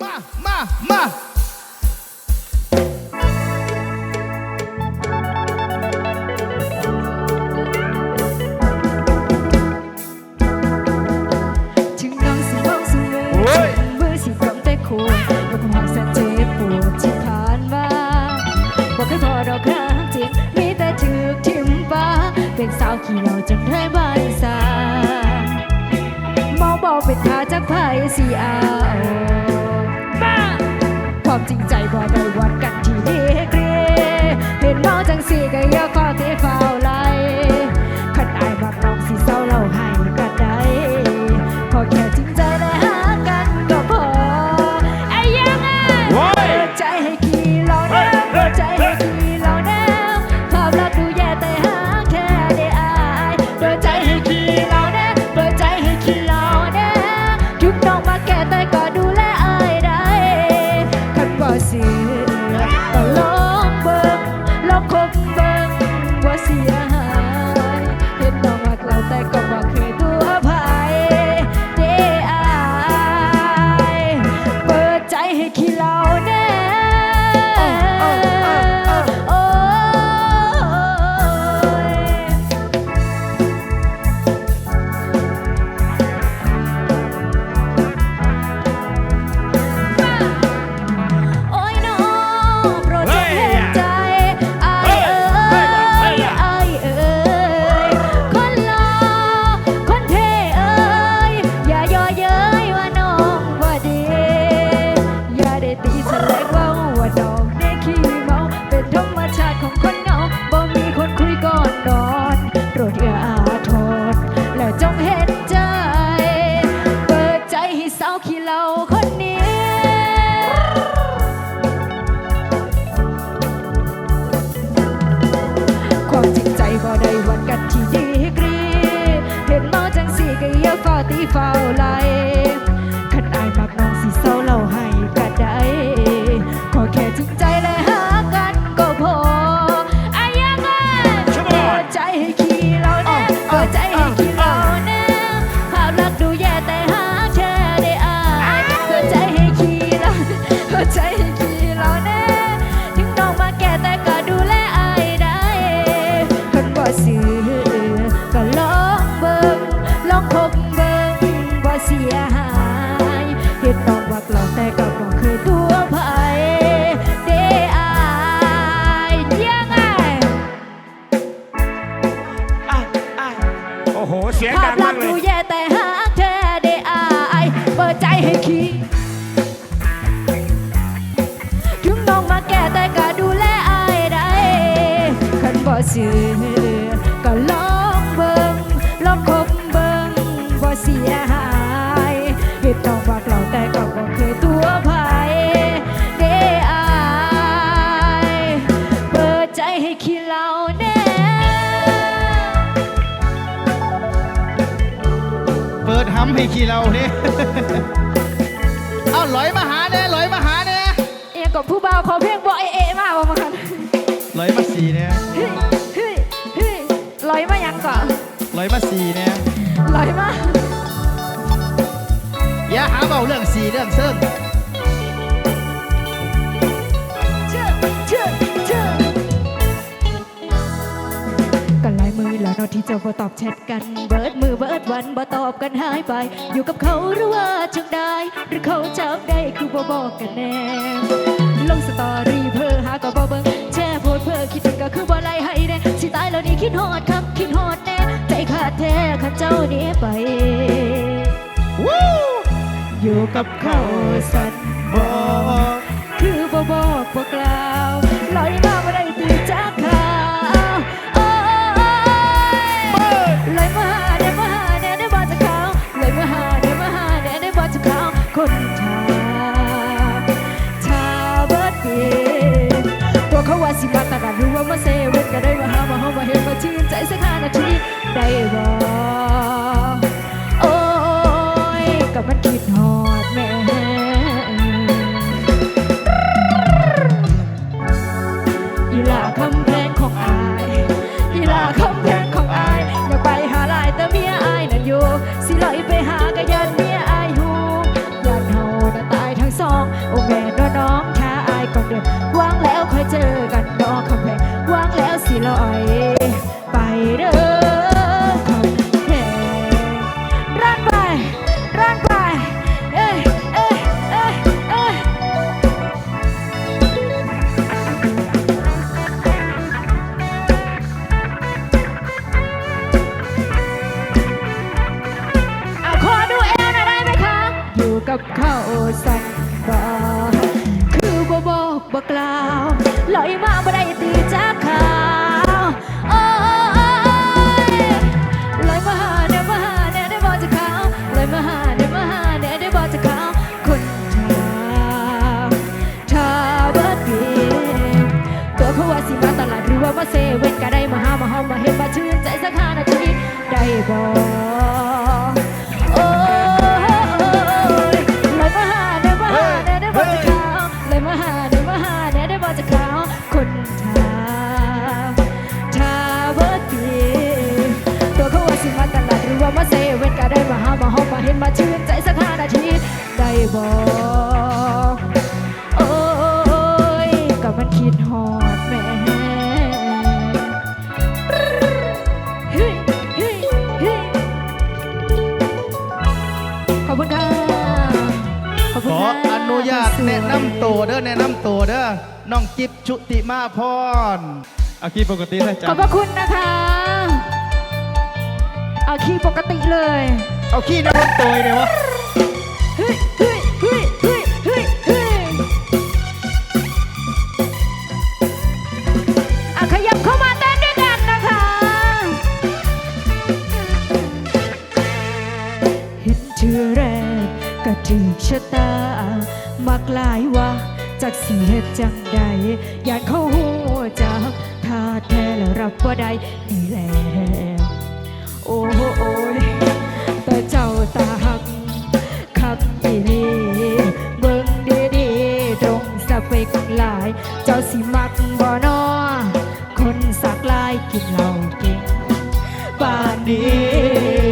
มามามาถึงน้องสิมองสูงมือโอ้ยมือสิกำแต่ควรแล้วก็มองแสนเจ็บปวดที่ผ่านมาบอกให้พอเราครั้งจริงมีแต่ถูกทิมฟ้าเป็นสาวขี้เราจนได้บ้านสามองบอกเป็นทาจากไพ่สีอา อ้โห เสียงภาดัพงลัมากกษณ์เลดูย แย่แต่หาแท้ได้อายเปิดใจให้คิดถึงน้องมาแก่แต่ก็ดูแลอายได้คันบ่ซื้อก็ลองเบิ่งลองคบเบิ่งบ่เสียหาย เปิดหำให้ขี้เราเนี่ยเอาหลอยมาหาเนี่ยหลอยมาหาเนี่ยเอียงกับผู้บ่าวขอเพลงบอกเอเอมากว่ามาคันหลอยมาสีเนี่ยเฮ้ยเฮ้ยเฮ้ยลอยมายังก่อนหลอยมาสีเนี่ยลอยมาอย่าหาเบาเรื่องสีเรื่องเซิ่ง ลายมือแล้วเนาที่เจ้าบ่ตอบแชทกัน เบิดมือเบิดวันบ่ตอบกันหายไป อยู่กับเขาหรือว่าจังได้ หรือเขาจำได้คือบ่บอกกันแน่ลงสตอรี่เพื่อหาก็บ่เบิ่งแช่โพสเพื่อคิดถึงก็คือบ่ไล่ให้แน่สิตายแล้วนี่คิดฮอดครับคิดฮอดแน่ใจขาดแท้ข้าเจ้านี้ไปอยู่กับเขาสันบอกคือบ่บอกบ่กล่าว เซเว่นก็ได้มาหามาหอมมาเห็นมาชื่นใจสักห้านาทีได้บอก องกิฟชุติมาพรเอาคีย์ปกติเลยจ้ะขอบพระคุณนะคะ เอาคีย์ปกติเลยเอาขี้น้ำตัวเลยวะเดียวอาขยับเข้ามาเต้นด้วยกันนะคะ เห็นเธอแรกก็ถึงชะตา มากลายว่า จักสีเหตุจังใดอยากเข้าหัวจากถ้าแท้แล้วรับบ่ได้นี่แหละโอ้โอ้ยแต่เจ้าตาหักขับอีลีเบิ่งดีดีตรงสเปกหลาย เจ้าสิมักบ่นอคนสักลายกินเหล้าเกิงป่านนี้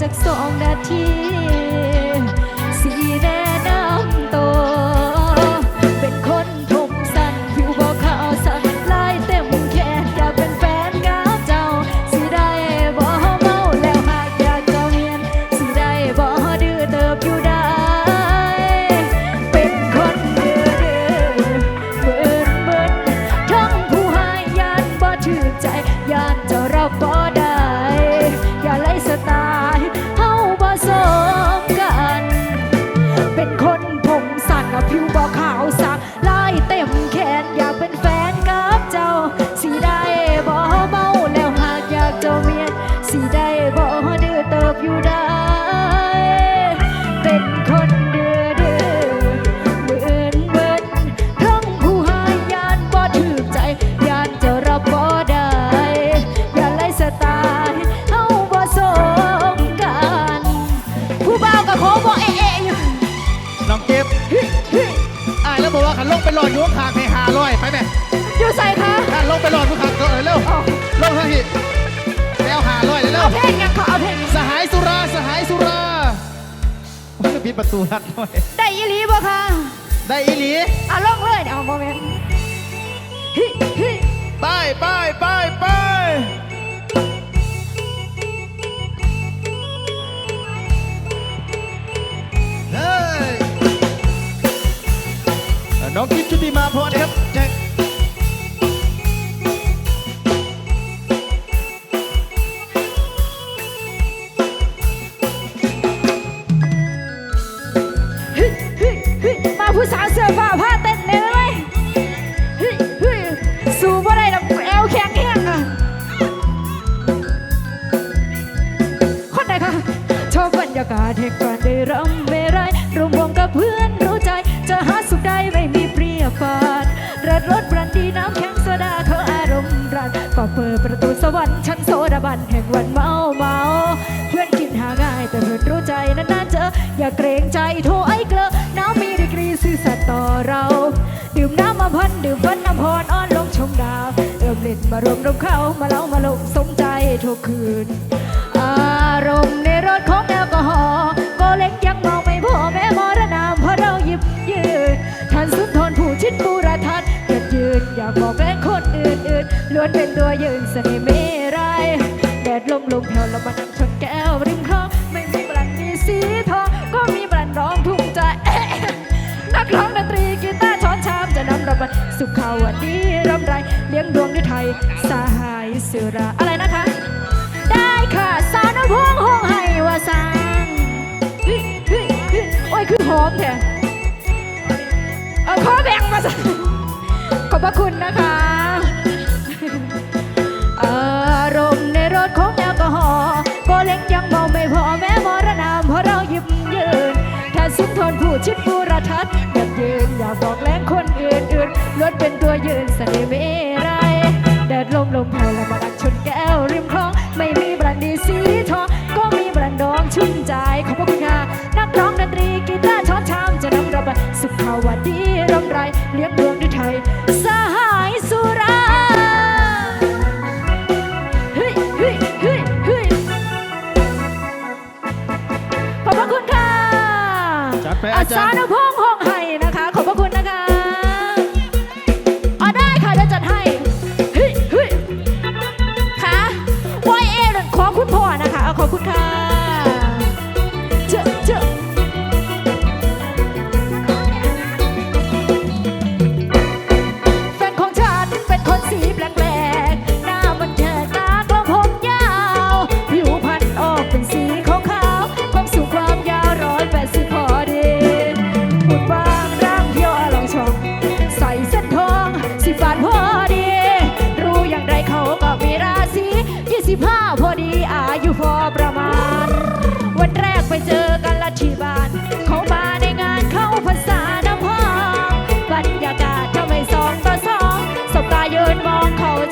จากสองนาที หลอดยุคขากในหาลอยไปไหมอยู่ใส่คะท่าลงไปหลอดยุคขากเร็วลงทางหิแล้วหาลอยเร็วเอาเพลงกันขอเอาเพลงสหายสุราสหายสุรามันก็ปิดประตูรัดหน่อยได้อีหลีบ่คะได้อีหลีอาลงเลยเอาโมเมนต์ไปไปไปไป ชุติมาพร วรรค์ชั้นโซดาบันแห่งวันเมาเมาเพื่อนกินหาง่ายแต่เพื่อนรู้ใจนานๆเจออย่าเกรงใจโทรไอ้เกลอน้ำมีดีกรีซื่อสัตย์ต่อเรา ดื่มน้ำมาพันดื่มฟันน้ำพรอ้อนลงชมดาวเอิ่มเล่นมารวมรวมเข้ามาเล่ามาลงสมใจทุกคืน อารมณ์ในรถของแอลกอฮอล์ก็เล็กยังมองไม่พอแม้มรณามเพราะเราหยิบยืนท่านสุนทรผู้ชิดบูรทัศน์หยัดยืนอยากบอกแก ล้งคนอื่นๆล้วนเป็นตัวยืนเสน่ห์ไม่ไรแดดลมลมแผ่วล้วมานั่งชนแก้วริมคลองไม่มีบรันมีสีทองก็มีบรันร้องทุ่งใจนักร้องดนตรีกีตาร์ช้อนชามจะนำรำบสุขาวดีรำไรเลี้ยงดวงด้วยไทยสหายเสือราอะไรนะคะ ได้ค่ะสาวนพวงห้องให้วาสางเฮ้ยเฮ้ยเฮ้ยโอ้ยคือหอมแท้เอาขอแบ่งมาสักขอบพระคุณนะคะ รมในรถของแอลกอฮอล์ก็เล็กยังเมาไม่พอแม้มรณามเพราะเราหยิบยืน ถ้าสุนทรผู้ชิดบูระทัดอยากยืนอยากบอกแรงคนอื่นๆล้วนเป็นตัวยืนเสน่ห์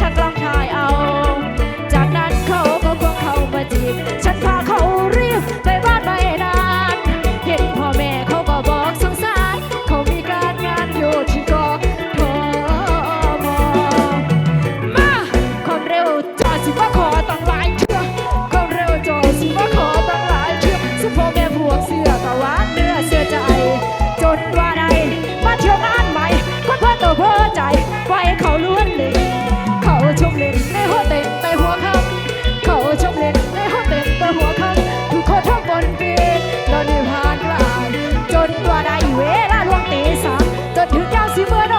อ จนตัวได้เวลาลวงตีสามจนถึงเจ้าสิเมื่อ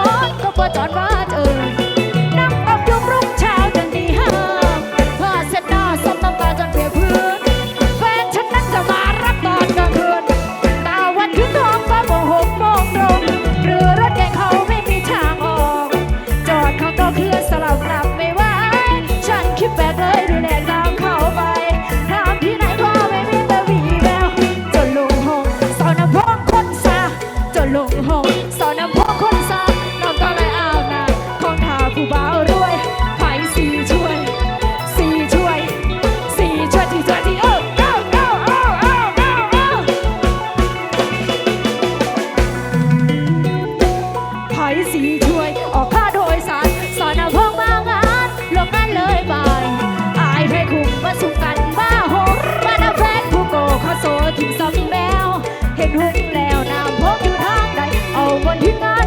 ลงห้องสอนน้ำพวกคนซาน้องก็เลยอาบนาำของหาผู้บ่าวรวยไฟสีช่วยสีช่วยสีช่วยที่ช่วยที่เออเอ้าเอ้าเอ้าเอาเอ้าเอ้าไฟสีช่วยออกค่าโดยสารสอนน้ำพวกมางานลงนั้นเลยบายอายให้คุมมาสุกันบ้าโหบ้านแฟนผู้โกเขาโซถึงสอำแมวเห็นหง เ